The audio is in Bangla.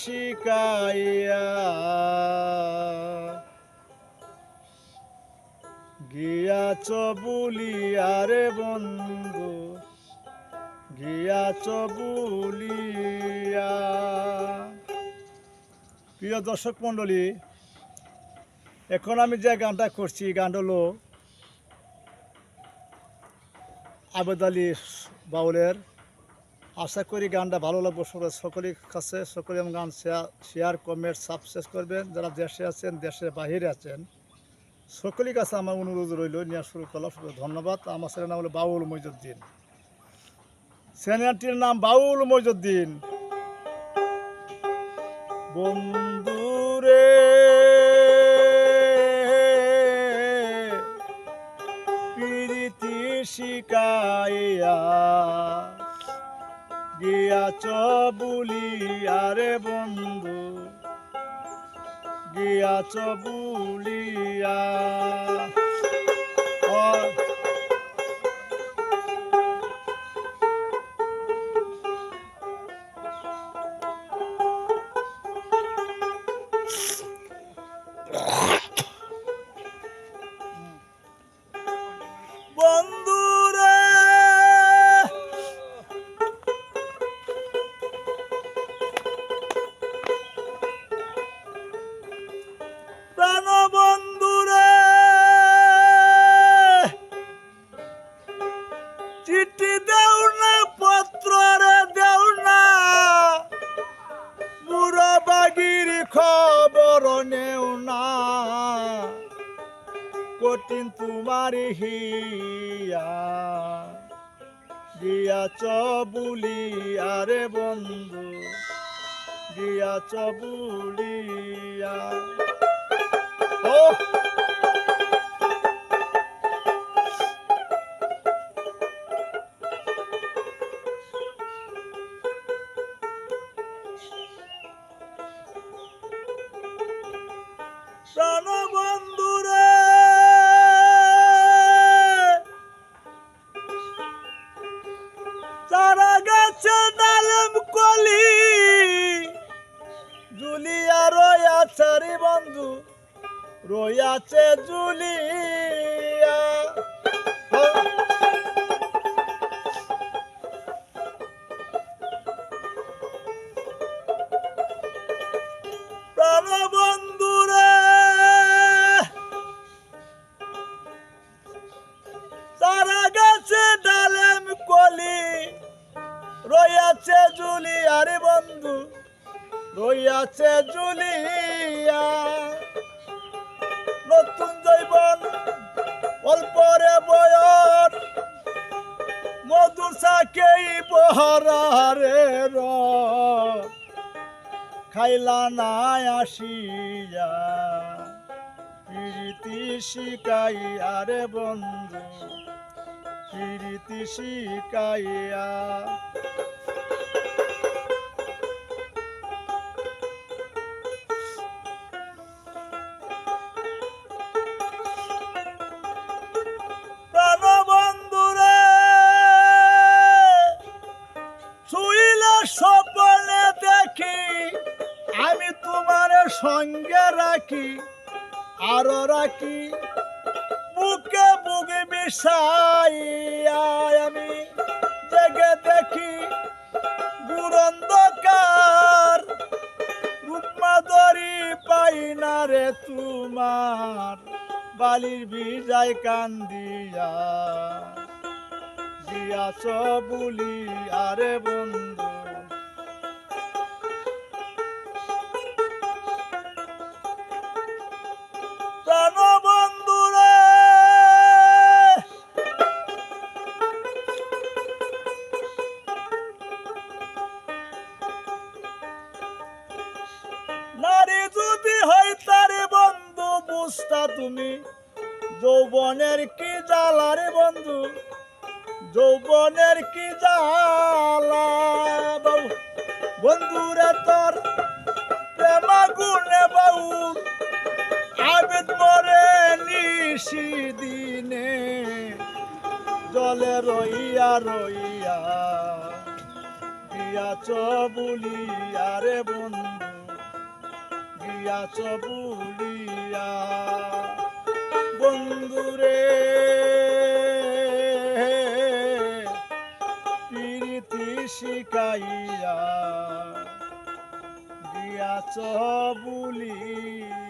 শিকাইয়া গিয়াছ বুলিয়া রে বন্ধু, গিয়াছ বুলিয়া। প্রিয় দর্শক মণ্ডলী, এখন আমি যে গানটা করছি গান হলো আবেদ আলী বাউলের আশা করি গানটা ভালো লাগবে সকলে- সকলের কাছে, সকলে গান শেয়ার শেয়ার কমেন্ট সাবস্ক্রাইব করবেন। যারা দেশে আছেন, দেশের বাহিরে আছেন, সকলের কাছে আমার অনুরোধ রইল, নিয়ে শুরু করলাম। ধন্যবাদ। আমার ছেলের নাম হলো বাউল মইজুদ্দিন। চ্যানেলটির নাম বাউল মইজুদ্দিন। বন্ধুরে গিয়াছ বুলি আরে বন্ধু গিয়াছ বুলিয়া নেও না। কঠিন তোমার হিয়া। গিয়াছ বুলিয়া আরে বন্ধু দিয়া বুলিয়া। ও প্রাণ বন্ধুরে তারা গাছে ডালেম কলি জুলিয়া রয়াছে রে বন্ধু রয়াছে জুলিয়া রয়াছে জুলিয়া। নতুন জৈবন, অল্পরে বয়স। মধুর সাকেই বহরারে র খাইলা নাই আসিয়া, প্রীতি শিকাইয়া রে বন্ধু, প্রীতি শিকাইয়া রাখি, আরও রাখি। বুকে বুকে মিশাইয়া আমি জেগে দেখি গুরন্ধকার। রূপমাদরি পাই না রে তোমার, বালির বিজায় কান্দিয়া। দিয়াছ বুলি, আরে বন্ধু যদি হয় তারে বন্ধু, বুঝতা তুমি। যৌবনের কি জ্বালা রে বন্ধু? যৌবনের কি জ্বালা বন্ধুরে তোর প্রেমা গুণে বাউ। আবেদ মরে নিশি দিনে, জলে রইয়া রইয়া, দিয়াছ বলিয়া রে বন্ধু। গিয়াছ বুলিয়া। বন্ধুরে প্রীতি শিখাইয়া গিয়াছ বুলিয়া।